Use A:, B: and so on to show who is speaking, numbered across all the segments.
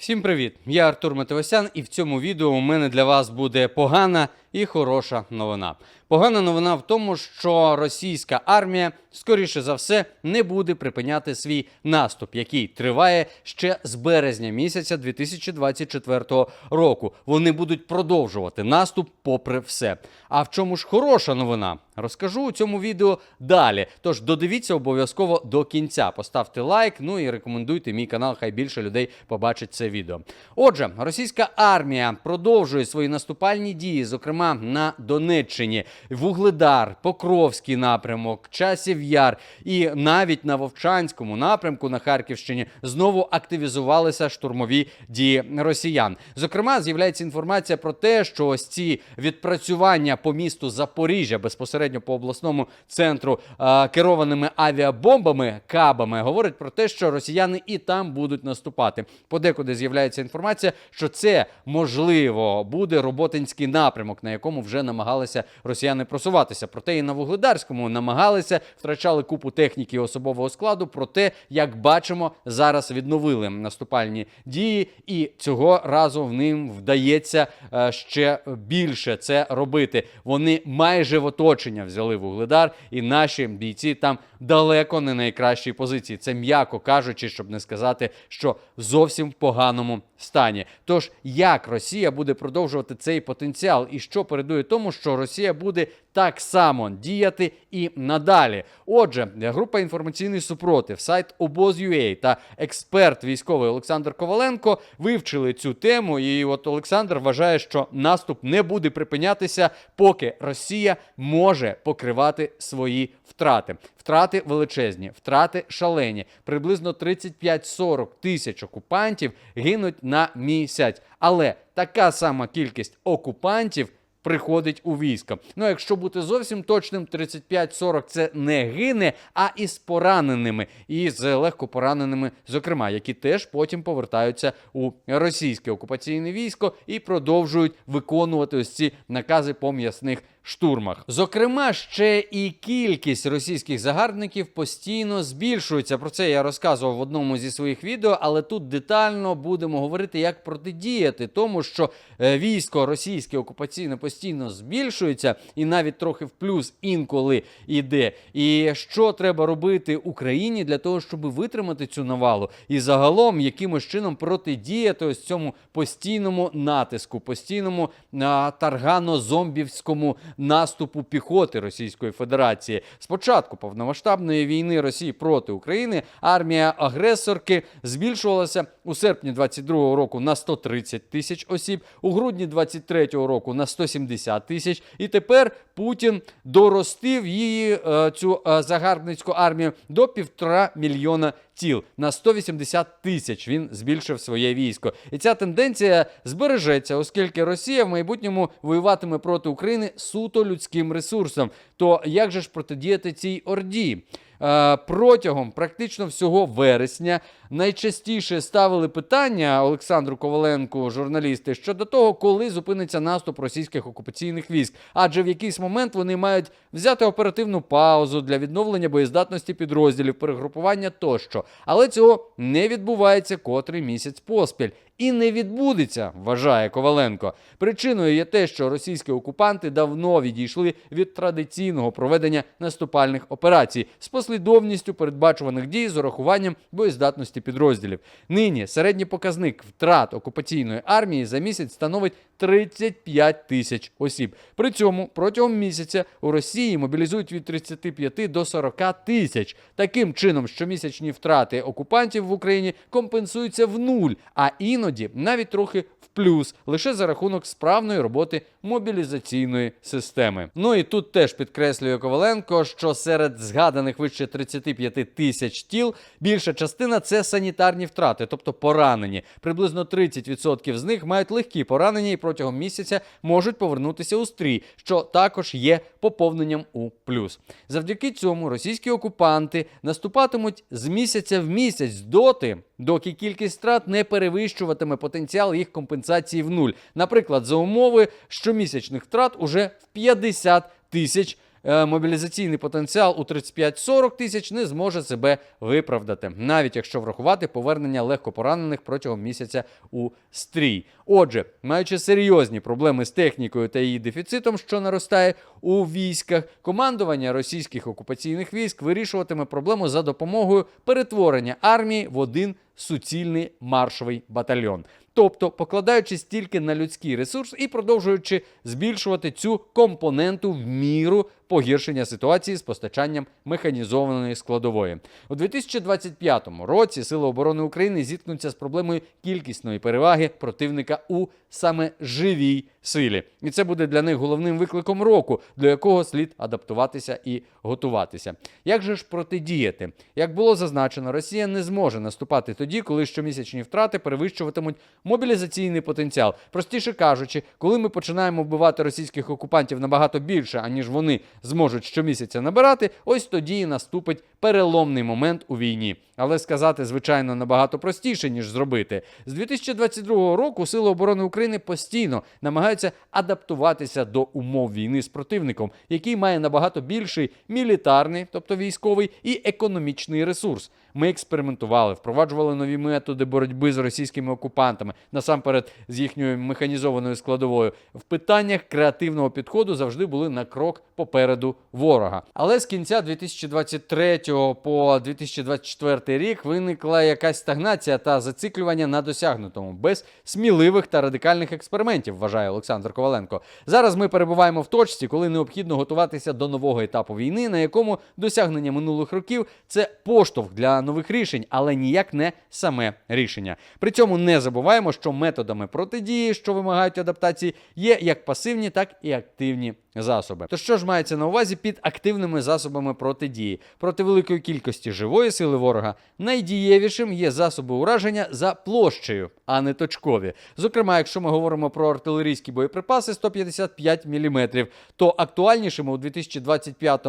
A: Всім привіт! Я Артур Матевосян, і в цьому відео у мене для вас буде погана і хороша новина. Погана новина в тому, що російська армія, скоріше за все, не буде припиняти свій наступ, який триває ще з березня місяця 2024 року. Вони будуть продовжувати наступ попри все. А в чому ж хороша новина? Розкажу у цьому відео далі. Тож додивіться обов'язково до кінця. Поставте лайк, ну і рекомендуйте мій канал, хай більше людей побачить це відео. Отже, російська армія продовжує свої наступальні дії, зокрема на Донеччині, Вугледар, Покровський напрямок, Часів Яр і навіть на Вовчанському напрямку на Харківщині знову активізувалися штурмові дії росіян. Зокрема, з'являється інформація про те, що ось ці відпрацювання по місту Запоріжжя безпосередньо по обласному центру е, керованими авіабомбами, кабами, говорить про те, що росіяни і там будуть наступати. Подекуди з'являється інформація, що це можливо буде роботинський напрямок, на якому вже намагалися росіяни просуватися. Проте і на вугледарському намагалися, втрачали купу техніки і особового складу. Проте, як бачимо, зараз відновили наступальні дії, і цього разу в ним вдається е, ще більше це робити. Вони майже в оточення взяли вугледар, і наші бійці там далеко не найкращій позиції. Це м'яко кажучи, щоб не сказати, що зовсім в поганому стані. Тож як Росія буде продовжувати цей потенціал, і що передує тому, що Росія буде так само діяти і надалі. Отже, група інформаційний супротив, сайт обоз.ua та експерт військовий Олександр Коваленко вивчили цю тему. І от Олександр вважає, що наступ не буде припинятися, поки Росія може покривати свої втрати. Втрати величезні, втрати шалені. Приблизно 35-40 тисяч окупантів гинуть на місяць. Але така сама кількість окупантів приходить у військо. Ну, якщо бути зовсім точним, 35-40 це не гине, а із пораненими, і з легко пораненими, зокрема, які теж потім повертаються у російське окупаційне військо і продовжують виконувати ось ці накази по м'ясних штурмах. Зокрема, ще і кількість російських загарбників постійно збільшується. Про це я розказував в одному зі своїх відео, але тут детально будемо говорити, як протидіяти тому, що е, військо російське окупаційне постійно збільшується, і навіть трохи в плюс інколи йде. І що треба робити Україні для того, щоб витримати цю навалу, і загалом якимось чином протидіяти ось цьому постійному натиску, постійному таргано-зомбівському наступу піхоти Російської Федерації. Спочатку повномасштабної війни Росії проти України армія агресорки збільшувалася у серпні 22-го року на 130 тисяч осіб, у грудні 23-го року на 170 тисяч. І тепер Путін доростив її е, цю е, загарбницьку армію до півтора мільйона тіл на 180 тисяч. Він збільшив своє військо, і ця тенденція збережеться, оскільки Росія в майбутньому воюватиме проти України суто людським ресурсом. То як же ж протидіяти цій орді? Е, Протягом практично всього вересня найчастіше ставили питання Олександру Коваленку, журналісти, щодо того, коли зупиниться наступ російських окупаційних військ, адже в якийсь момент вони мають взяти оперативну паузу для відновлення боєздатності підрозділів, перегрупування тощо. Але цього не відбувається котрий місяць поспіль. І не відбудеться, вважає Коваленко. Причиною є те, що російські окупанти давно відійшли від традиційного проведення наступальних операцій з послідовністю передбачуваних дій з урахуванням боєздатності підрозділів. Нині середній показник втрат окупаційної армії за місяць становить 35 тисяч осіб. При цьому протягом місяця у Росії мобілізують від 35 до 40 тисяч. Таким чином, щомісячні втрати окупантів в Україні компенсуються в нуль, а іноді навіть трохи в плюс, лише за рахунок справної роботи мобілізаційної системи. Ну і тут теж підкреслює Коваленко, що серед згаданих вище 35 тисяч тіл більша частина це санітарні втрати, тобто поранені. Приблизно 30% з них мають легкі поранення і протягом місяця можуть повернутися у стрій, що також є поповненням у плюс. Завдяки цьому російські окупанти наступатимуть з місяця в місяць доти, доки кількість втрат не перевищуватиме потенціал їх компенсації в нуль. Наприклад, за умови щомісячних втрат уже в 50 тисяч мобілізаційний потенціал у 35-40 тисяч не зможе себе виправдати, навіть якщо врахувати повернення легкопоранених протягом місяця у стрій. Отже, маючи серйозні проблеми з технікою та її дефіцитом, що наростає у військах, командування російських окупаційних військ вирішуватиме проблему за допомогою перетворення армії в один суцільний маршовий батальйон. Тобто покладаючись тільки на людський ресурс і продовжуючи збільшувати цю компоненту в міру погіршення ситуації з постачанням механізованої складової. У 2025 році Сили оборони України зіткнуться з проблемою кількісної переваги противника у саме живій силі. І це буде для них головним викликом року, до якого слід адаптуватися і готуватися. Як же ж протидіяти? Як було зазначено, Росія не зможе наступати тоді, коли щомісячні втрати перевищуватимуть мобілізаційний потенціал. Простіше кажучи, коли ми починаємо вбивати російських окупантів набагато більше, аніж вони зможуть щомісяця набирати, ось тоді і наступить переломний момент у війні. Але сказати, звичайно, набагато простіше, ніж зробити. З 2022 року Сили оборони України постійно намагаються адаптуватися до умов війни з противником, який має набагато більший мілітарний, тобто військовий, і економічний ресурс. Ми експериментували, впроваджували нові методи боротьби з російськими окупантами, насамперед з їхньою механізованою складовою. В питаннях креативного підходу завжди були на крок попереду ворога. Але з кінця 2023 по 2024 рік виникла якась стагнація та зациклювання на досягнутому без сміливих та радикальних експериментів, вважає Олександр Коваленко. Зараз ми перебуваємо в точці, коли необхідно готуватися до нового етапу війни, на якому досягнення минулих років це поштовх для нових рішень, але ніяк не саме рішення. При цьому не забуваємо, що методами протидії, що вимагають адаптації, є як пасивні, так і активні засоби. То що ж мається на увазі під активними засобами протидії? Проти великої кількості живої сили ворога найдієвішим є засоби ураження за площею, а не точкові. Зокрема, якщо ми говоримо про артилерійські боєприпаси 155 мм, то актуальнішими у 2025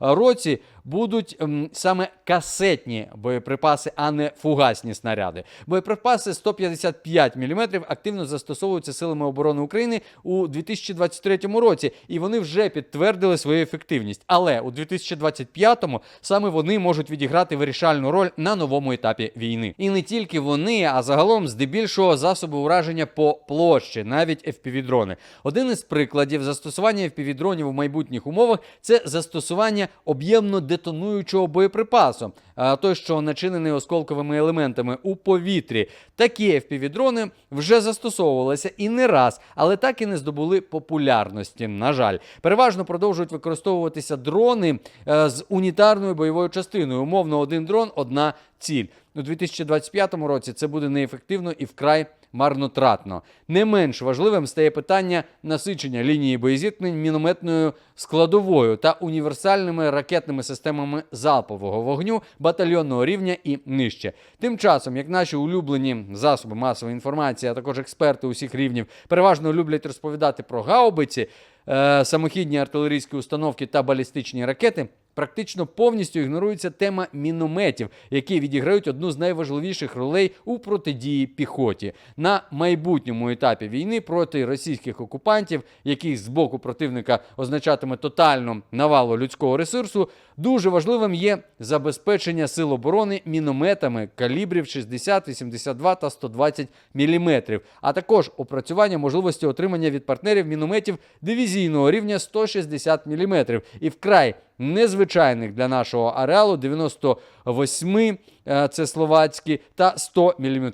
A: році будуть ем, саме касетні боєприпаси, а не фугасні снаряди. Боєприпаси 155 мм активно застосовуються силами оборони України у 2023 році, і вони вже підтвердили свою ефективність. Але у 2025-му саме вони можуть відіграти вирішальну роль на новому етапі війни. І не тільки вони, а загалом здебільшого засоби ураження по площі, навіть FPV-дрони. Один із прикладів застосування FPV-дронів у майбутніх умовах це застосування об'ємно детонуючого боєприпасу, той, що начинений осколковими елементами у повітрі. Такі FPV-дрони вже застосовувалися і не раз, але так і не здобули популярності. На жаль, переважно продовжують використовуватися дрони е, з унітарною бойовою частиною. Умовно, один дрон, одна ціль. У 2025 році це буде неефективно і вкрай марнотратно. Не менш важливим стає питання насичення лінії боєзіткнень мінометною складовою та універсальними ракетними системами залпового вогню батальйонного рівня і нижче. Тим часом, як наші улюблені засоби масової інформації, а також експерти усіх рівнів переважно люблять розповідати про гаубиці, самохідні артилерійські установки та балістичні ракети. Практично повністю ігнорується тема мінометів, які відіграють одну з найважливіших ролей у протидії піхоті на майбутньому етапі війни проти російських окупантів, який з боку противника означатиме тотальну навалу людського ресурсу. Дуже важливим є забезпечення сил оборони мінометами калібрів 60, 82 та 120 мм, а також опрацювання можливості отримання від партнерів мінометів дивізійного рівня 160 мм і вкрай незвичайних для нашого ареалу 98 е, це словацькі та 100 мм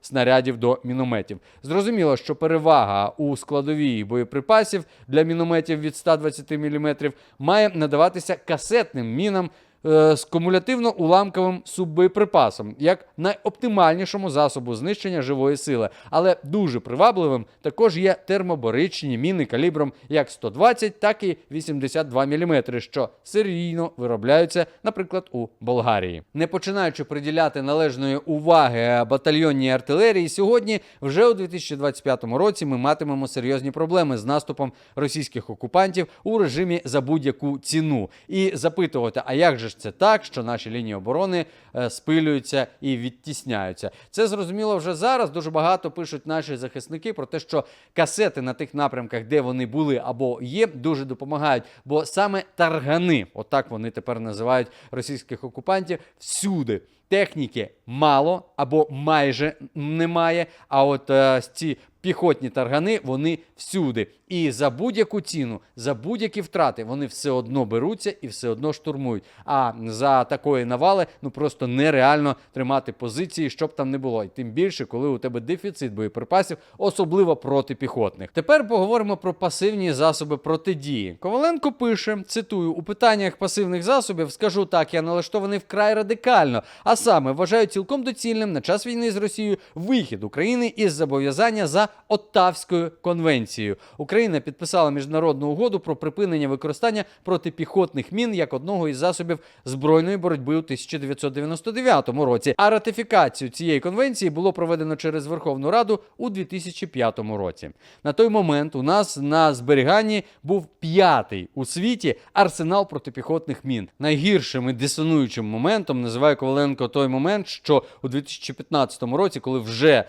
A: снарядів до мінометів. Зрозуміло, що перевага у складовій боєприпасів для мінометів від 120 мм має надаватися касетним мінам. Е, З кумулятивно-уламковим суббоєприпасом як найоптимальнішому засобу знищення живої сили, але дуже привабливим також є термобаричні міни калібром як 120, так і 82 мм, що серійно виробляються, наприклад, у Болгарії. Не починаючи приділяти належної уваги батальйонній артилерії, сьогодні вже у 2025 році ми матимемо серйозні проблеми з наступом російських окупантів у режимі за будь-яку ціну. І запитувати, а як же ж це так, що наші лінії оборони е, спилюються і відтісняються. Це зрозуміло вже зараз. Дуже багато пишуть наші захисники про те, що касети на тих напрямках, де вони були або є, дуже допомагають. Бо саме таргани, отак вони тепер називають російських окупантів, всюди. Техніки мало або майже немає. А от е, ці піхотні таргани вони всюди. І за будь-яку ціну, за будь-які втрати вони все одно беруться і все одно штурмують. А за такої навали ну просто нереально тримати позиції, щоб там не було. І тим більше, коли у тебе дефіцит боєприпасів, особливо протипіхотних. Тепер поговоримо про пасивні засоби протидії. Коваленко пише: цитую у питаннях пасивних засобів, скажу так, я налаштований вкрай радикально. А саме вважаю цілком доцільним на час війни з Росією вихід України із зобов'язання за Оттавською конвенцією. Україна підписала міжнародну угоду про припинення використання протипіхотних мін як одного із засобів збройної боротьби у 1999 році. А ратифікацію цієї конвенції було проведено через Верховну Раду у 2005 році. На той момент у нас на зберіганні був п'ятий у світі арсенал протипіхотних мін. Найгіршим і дисонуючим моментом називає Коваленко той момент, що у 2015 році, коли вже е,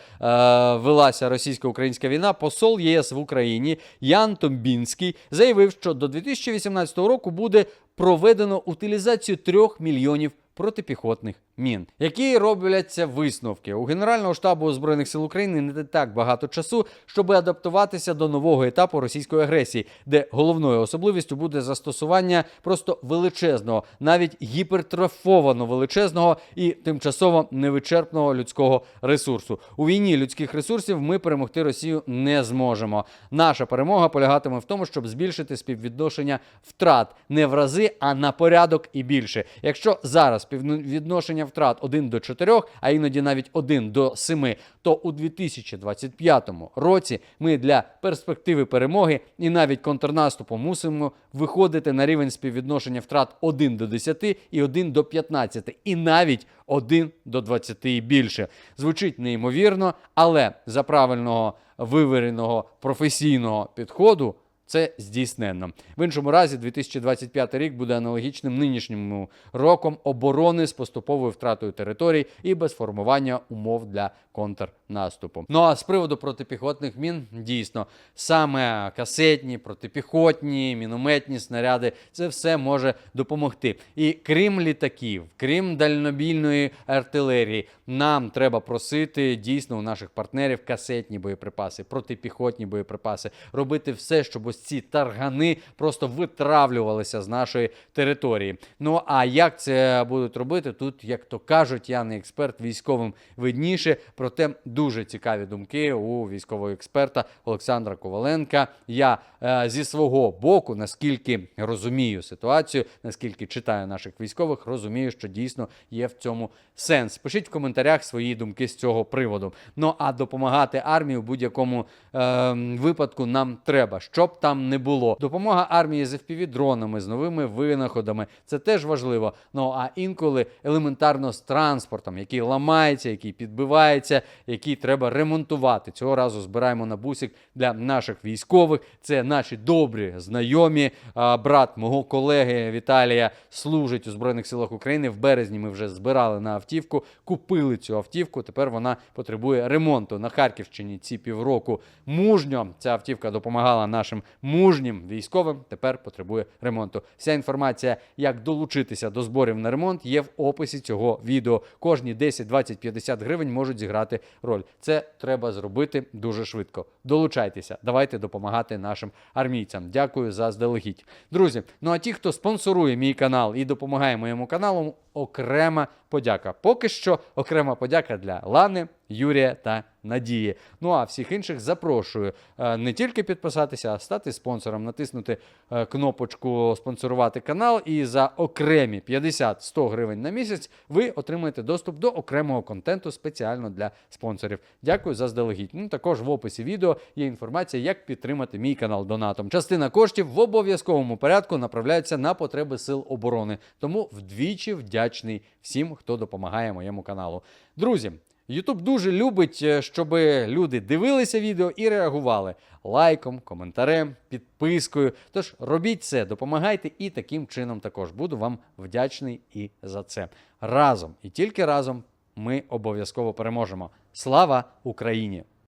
A: велася російсько-українська війна, посол ЄС в Україні Ян Томбінський заявив, що до 2018 року буде проведено утилізацію трьох мільйонів протипіхотних мін. Які робляться висновки у Генерального штабу збройних сил України не так багато часу, щоб адаптуватися до нового етапу російської агресії, де головною особливістю буде застосування просто величезного, навіть гіпертрофовано величезного і тимчасово невичерпного людського ресурсу. У війні людських ресурсів ми перемогти Росію не зможемо. Наша перемога полягатиме в тому, щоб збільшити співвідношення втрат не в рази, а на порядок і більше. Якщо зараз співвідношення втрат 1 до 4, а іноді навіть 1 до 7, то у 2025 році ми для перспективи перемоги і навіть контрнаступу мусимо виходити на рівень співвідношення втрат 1 до 10 і 1 до 15, і навіть 1 до 20 і більше. Звучить неймовірно, але за правильного вивіреного професійного підходу. Це здійсненно. В іншому разі, 2025 рік буде аналогічним нинішньому роком оборони з поступовою втратою територій і без формування умов для контрнаступу. Ну а з приводу протипіхотних мін, дійсно, саме касетні, протипіхотні, мінометні снаряди це все може допомогти. І крім літаків, крім дальнобійної артилерії, нам треба просити дійсно у наших партнерів касетні боєприпаси, протипіхотні боєприпаси, робити все, щоб ось ці таргани просто витравлювалися з нашої території. Ну а як це будуть робити? Тут, як то кажуть, я не експерт військовим видніше, проте дуже цікаві думки у військового експерта Олександра Коваленка. Я е, зі свого боку, наскільки розумію ситуацію, наскільки читаю наших військових, розумію, що дійсно є в цьому сенс. Пишіть в коментарях свої думки з цього приводу. Ну а допомагати армії в будь-якому е, випадку нам треба, щоб там не було. Допомога армії з FPV-дронами, з новими винаходами. Це теж важливо. Ну а інколи елементарно з транспортом, який ламається, який підбивається, який треба ремонтувати. Цього разу збираємо на бусик для наших військових. Це наші добрі знайомі. Брат мого колеги Віталія служить у Збройних силах України. В березні ми вже збирали на автівку, купили цю автівку. Тепер вона потребує ремонту на Харківщині. Ці півроку мужньо ця автівка допомагала нашим мужнім військовим. Тепер потребує ремонту. Вся інформація, як долучитися до зборів на ремонт, є в описі цього відео. Кожні 10, 20, 50 гривень можуть зіграти роль. Це треба зробити дуже швидко. Долучайтеся, давайте допомагати нашим армійцям. Дякую за здалегідь. Друзі, ну а ті, хто спонсорує мій канал і допомагає моєму каналу, окрема подяка. Поки що окрема подяка для Лани, Юрія та Надії. Ну а всіх інших запрошую е, не тільки підписатися, а стати спонсором, натиснути е, кнопочку спонсорувати канал. І за окремі 50-100 гривень на місяць ви отримаєте доступ до окремого контенту спеціально для спонсорів. Дякую за здалегідь. Ну також в описі відео є інформація, як підтримати мій канал донатом. Частина коштів в обов'язковому порядку направляється на потреби сил оборони. Тому вдвічі вдячний всім, хто допомагає моєму каналу. Друзі. Ютуб дуже любить, е, щоб люди дивилися відео і реагували лайком, коментарем, підпискою. Тож робіть це, допомагайте і таким чином також буду вам вдячний і за це. Разом і тільки разом ми обов'язково переможемо. Слава Україні!